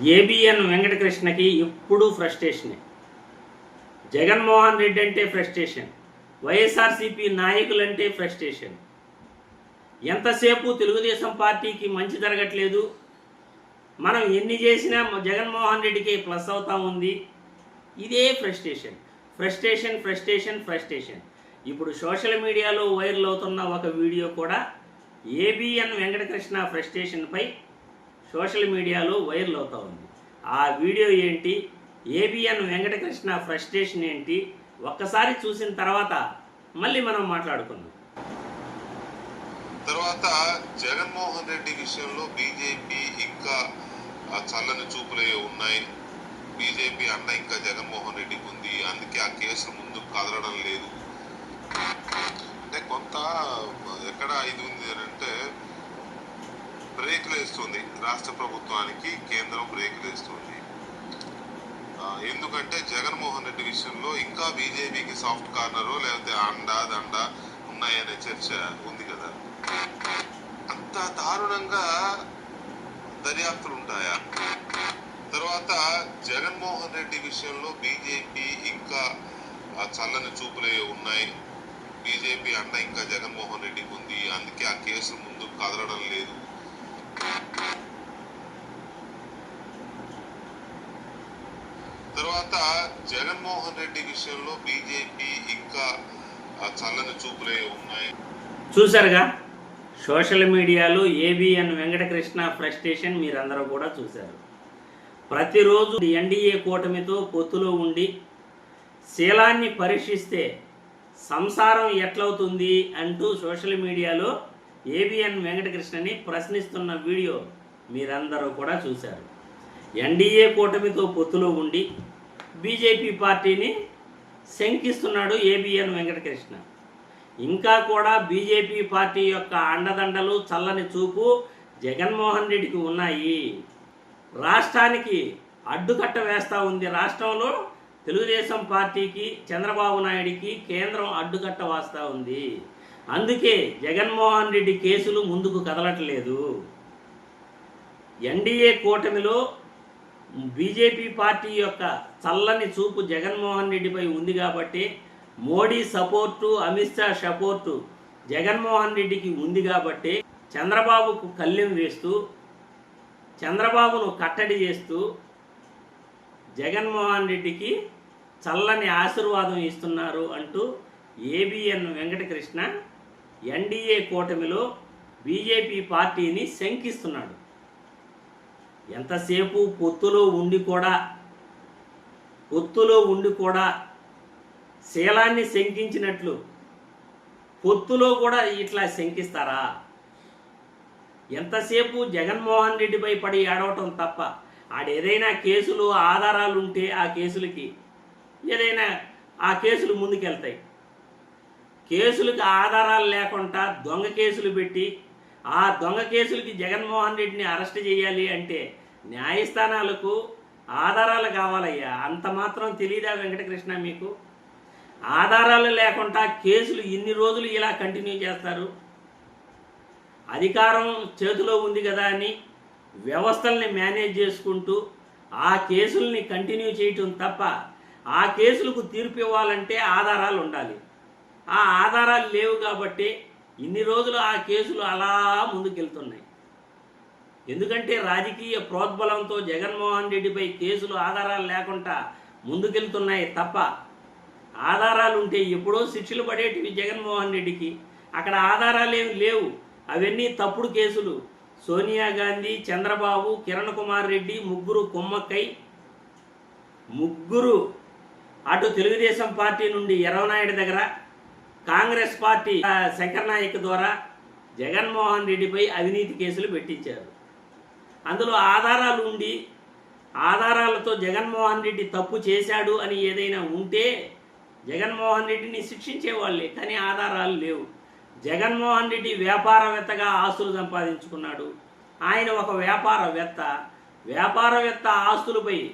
ABN వెంకటకృష్ణకి ఎప్పుడూ ఫ్రస్ట్రేషనే. జగన్మోహన్ రెడ్డి అంటే frustration. YSRCP నాయకులంటే frustration. ఎంతసేపు తెలుగుదేశం పార్టీకి మంచి జరగట్లేదు? మనం ఎన్ని చేసినా జగన్మోహన్ రెడ్డికి ప్లస్ అవుతా ఉంది. ఇదే ఫ్రస్ట్రేషన్. Frustration frustration frustration. ఇప్పుడు సోషల్ మీడియాలో వైరల్ అవుతున్న ఒక వీడియో కూడా ఏబిఎన్ వెంకటకృష్ణ ఫ్రస్ట్రేషన్పై సోషల్ మీడియాలో వైరల్ అవుతూ ఉంది. ఆ వీడియో ఏంటి? ఏబిఎన్ వెంకటకృష్ణ ఫ్రస్ట్రేషన్ ఏంటి? ఒక్కసారి చూసిన తర్వాత మళ్ళీ మనం మాట్లాడుకుందాం. తర్వాత జగన్మోహన్ రెడ్డి విషయంలో బీజేపీ ఇంకా చల్లని చూపులే ఉన్నాయి. బీజేపీ అండ ఇంకా జగన్మోహన్ రెడ్డికి ఉంది. అందుకే ఆ కేసులు ముందుకు కదలడం లేదు. అంటే కొంత ఎక్కడ ఇది ఉంది అంటే బ్రేకులు వేస్తుంది రాష్ట్ర ప్రభుత్వానికి కేంద్రం బ్రేకులు వేస్తుంది ఎందుకంటే జగన్మోహన్ రెడ్డి విషయంలో ఇంకా బీజేపీకి సాఫ్ట్ కార్నర్ లేకపోతే అండ దండ ఉన్నాయనే చర్చ ఉంది కదా. అంత దారుణంగా దర్యాప్తులు ఉంటాయా తర్వాత జగన్మోహన్ రెడ్డి విషయంలో బీజేపీ ఇంకా చల్లని చూపులే ఉన్నాయి. బీజేపీ అండ ఇంకా జగన్మోహన్ రెడ్డికి ఉంది. అందుకే ఆ కేసు ముందుకు కదలడం లేదు. తర్వాత జగన్మోహన్ రెడ్డి విషయంలో బీజేపీ ఇంకా చల్లని చూపులే ఉన్నాయి. చూశారుగా? సోషల్ మీడియాలో ఏబిఎన్ వెంకటకృష్ణ ఫ్రస్ట్రేషన్ మీరందరూ కూడా చూశారు. ప్రతిరోజు ఎన్డీఏ కూటమితో పొత్తులో ఉండి శీలాన్ని పరీక్షిస్తే సంసారం ఎట్లవుతుంది అంటూ సోషల్ మీడియాలో ఏబిఎన్ వెంకటకృష్ణని ప్రశ్నిస్తున్న వీడియో మీరందరూ కూడా చూశారు. ఎన్డీఏ కూటమితో పొత్తులో ఉండి బీజేపీ పార్టీని శంకిస్తున్నాడు ఏబిఎన్ వెంకటకృష్ణ. ఇంకా కూడా బీజేపీ పార్టీ యొక్క అండదండలు చల్లని చూపు జగన్మోహన్ రెడ్డికి ఉన్నాయి. రాష్ట్రానికి అడ్డుకట్ట వేస్తూ ఉంది రాష్ట్రంలో. తెలుగుదేశం పార్టీకి చంద్రబాబు నాయుడికి కేంద్రం అడ్డుకట్ట వేస్తూ ఉంది. అందుకే జగన్మోహన్ రెడ్డి కేసులు ముందుకు కదలట్లేదు. ఎన్డీఏ కూటమిలో బీజేపీ పార్టీ యొక్క చల్లని చూపు జగన్మోహన్ రెడ్డిపై ఉంది కాబట్టి మోడీ సపోర్టు అమిత్ షా సపోర్టు జగన్మోహన్ రెడ్డికి ఉంది కాబట్టి చంద్రబాబుకు కళ్ళెం వేస్తూ చంద్రబాబును కట్టడి చేస్తూ జగన్మోహన్ రెడ్డికి చల్లని ఆశీర్వాదం ఇస్తున్నారు అంటూ ఏబిఎన్ వెంకటకృష్ణ ఎన్డీఏ కూటమిలో బీజేపీ పార్టీని శంకిస్తున్నాడు. ఎంతసేపు పొత్తులో ఉండి కూడా పొత్తులో ఉండి కూడా శీలాన్ని శంకించినట్లు పొత్తులో కూడా ఇట్లా శంకిస్తారా? ఎంతసేపు జగన్మోహన్ రెడ్డిపై పడి ఏడవటం తప్ప ఆడేదైనా కేసులు ఆధారాలు ఉంటే ఆ కేసులకి ఏదైనా ఆ కేసులు ముందుకెళ్తాయి. కేసులకు ఆధారాలు లేకుండా దొంగ కేసులు పెట్టి ఆ దొంగ కేసులకి జగన్మోహన్ రెడ్డిని అరెస్ట్ చేయాలి అంటే న్యాయస్థానాలకు ఆధారాలు కావాలయ్యా. అంత మాత్రం తెలియదా వెంకటకృష్ణ మీకు? ఆధారాలు లేకుండా కేసులు ఇన్ని రోజులు ఇలా కంటిన్యూ చేస్తారు. అధికారం చేతిలో ఉంది కదా అని వ్యవస్థల్ని మేనేజ్ చేసుకుంటూ ఆ కేసుల్ని కంటిన్యూ చేయటం తప్ప ఆ కేసులకు తీర్పు ఇవ్వాలంటే ఆధారాలు ఉండాలి. ఆ ఆధారాలు లేవు కాబట్టి ఇన్ని రోజులు ఆ కేసులు అలా ముందుకెళ్తున్నాయి. ఎందుకంటే రాజకీయ ప్రోద్బలంతో జగన్మోహన్ రెడ్డిపై కేసులు ఆధారాలు లేకుండా ముందుకెళ్తున్నాయి తప్ప ఆధారాలు ఉంటే ఎప్పుడో శిక్షలు పడేటివి జగన్మోహన్ రెడ్డికి. అక్కడ ఆధారాలు ఏమి లేవు. అవన్నీ తప్పుడు కేసులు. సోనియా గాంధీ చంద్రబాబు కిరణ్ కుమార్ రెడ్డి ముగ్గురు కుమ్మక్కై ముగ్గురు అటు తెలుగుదేశం పార్టీ నుండి ఎర్రవనాయుడు దగ్గర కాంగ్రెస్ పార్టీ శంకర్ నాయక్ ద్వారా జగన్మోహన్ రెడ్డిపై అవినీతి కేసులు పెట్టించారు. అందులో ఆధారాలు ఉండి ఆధారాలతో జగన్మోహన్ రెడ్డి తప్పు చేశాడు అని ఏదైనా ఉంటే జగన్మోహన్ రెడ్డిని శిక్షించేవాళ్ళే కానీ ఆధారాలు లేవు. జగన్మోహన్ రెడ్డి వ్యాపారవేత్తగా ఆస్తులు సంపాదించుకున్నాడు. ఆయన ఒక వ్యాపారవేత్త. వ్యాపారవేత్త ఆస్తులపై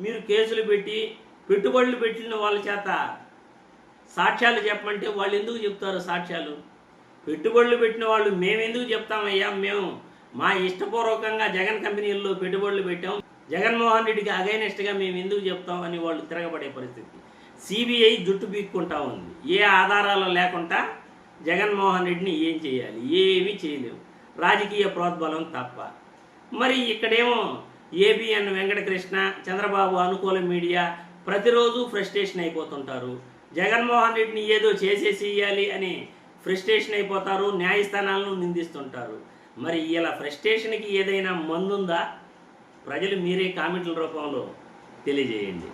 మీరు కేసులు పెట్టి పెట్టుబడులు పెట్టిన వాళ్ళ చేత సాక్ష్యాలు చెప్పమంటే వాళ్ళు ఎందుకు చెప్తారు సాక్ష్యాలు? పెట్టుబడులు పెట్టిన వాళ్ళు మేమెందుకు చెప్తామయ్యా? మేము మా ఇష్టపూర్వకంగా జగన్ కంపెనీల్లో పెట్టుబడులు పెట్టాం. జగన్మోహన్ రెడ్డికి అగైనెస్ట్గా మేము ఎందుకు చెప్తాం అని వాళ్ళు తిరగబడే పరిస్థితి. సిబిఐ జుట్టు పీక్కుంటా ఉంది. ఏ ఆధారాలు లేకుండా జగన్మోహన్ రెడ్డిని ఏం చేయాలి? ఏమీ చేయలేవు. రాజకీయ ప్రోద్బలం తప్ప. మరి ఇక్కడేమో ఏబిఎన్ వెంకటకృష్ణ చంద్రబాబు అనుకూల మీడియా ప్రతిరోజు ఫ్రస్ట్రేషన్ అయిపోతుంటారు. జగన్మోహన్ రెడ్డిని ఏదో చేసేసి ఇవ్వాలి అని ఫ్రస్ట్రేషన్ అయిపోతారు న్యాయస్థానాలను నిందిస్తుంటారు. మరి ఇలా ఫ్రస్ట్రేషన్కి ఏదైనా మందుందా? ప్రజలు మీరే కామెంట్ల రూపంలో తెలియజేయండి.